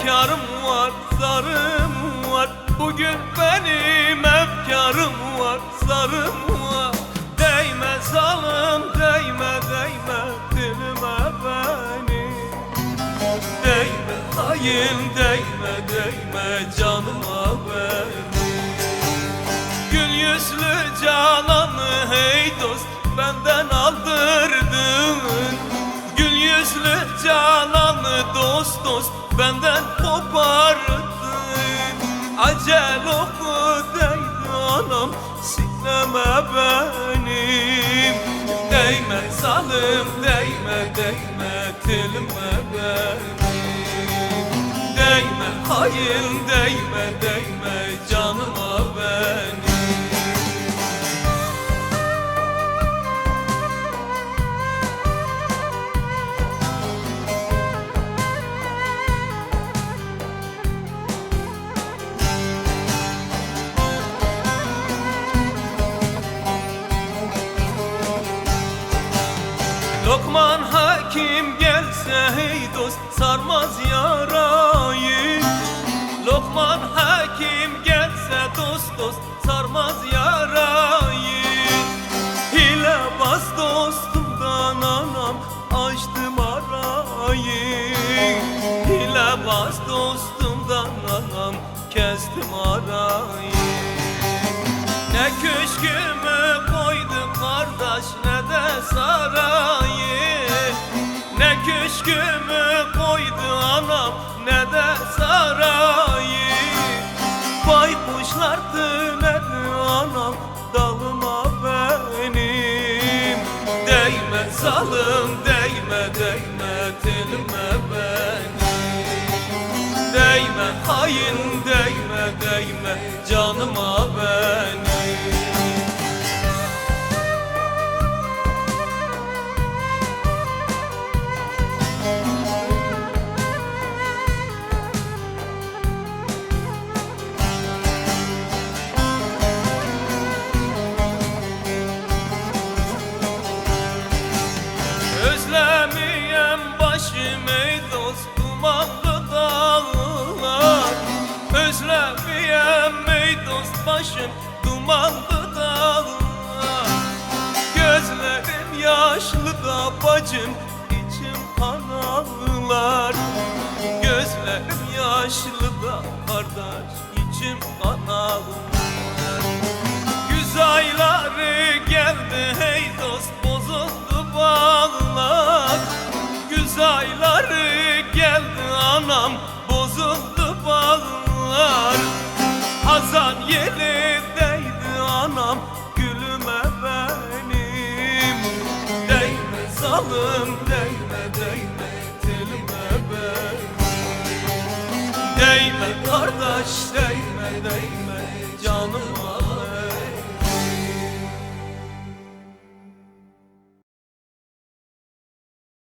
efkarım var, zarım var. Bugün benim efkarım var, zarım var. Değme zalım, değme, değme dilime benim Değme hain, değme, değme canıma benim Gül yüzlü cananı hey dost benden aldırdın. Gül yüzlü cananı dost dost benden kopardın Acel oku değdi anam sineme benim. Değme zalim değme değme dilime benim. Değme hain değme Lokman hakim gelse hey dost sarmaz yarayı. Lokman hakim gelse dost dost sarmaz yarayı. Hile bas dostumdan anam açtım arayı. Hile bas dostumdan anam kestim arayı. Ne köşkümü kardeş ne de sarayı. Ne köşkümü koydu anam ne de sarayı. Baykuşlar tünedi anam dalıma benim. Değme zalım değme değme dilime benim. Değme hain değme değme canıma benim Özlemiyem ey dost başım dumanlı dağlar Gözlerim yaşlı da bacım içim kan ağlar Gözlerim yaşlı da kardeş içim kan ağlar Güz ayları geldi hey dost Hazan yeli değdi anam gülüme benim. Değme zalım değme değme telime benim. Değme kardeş değme değme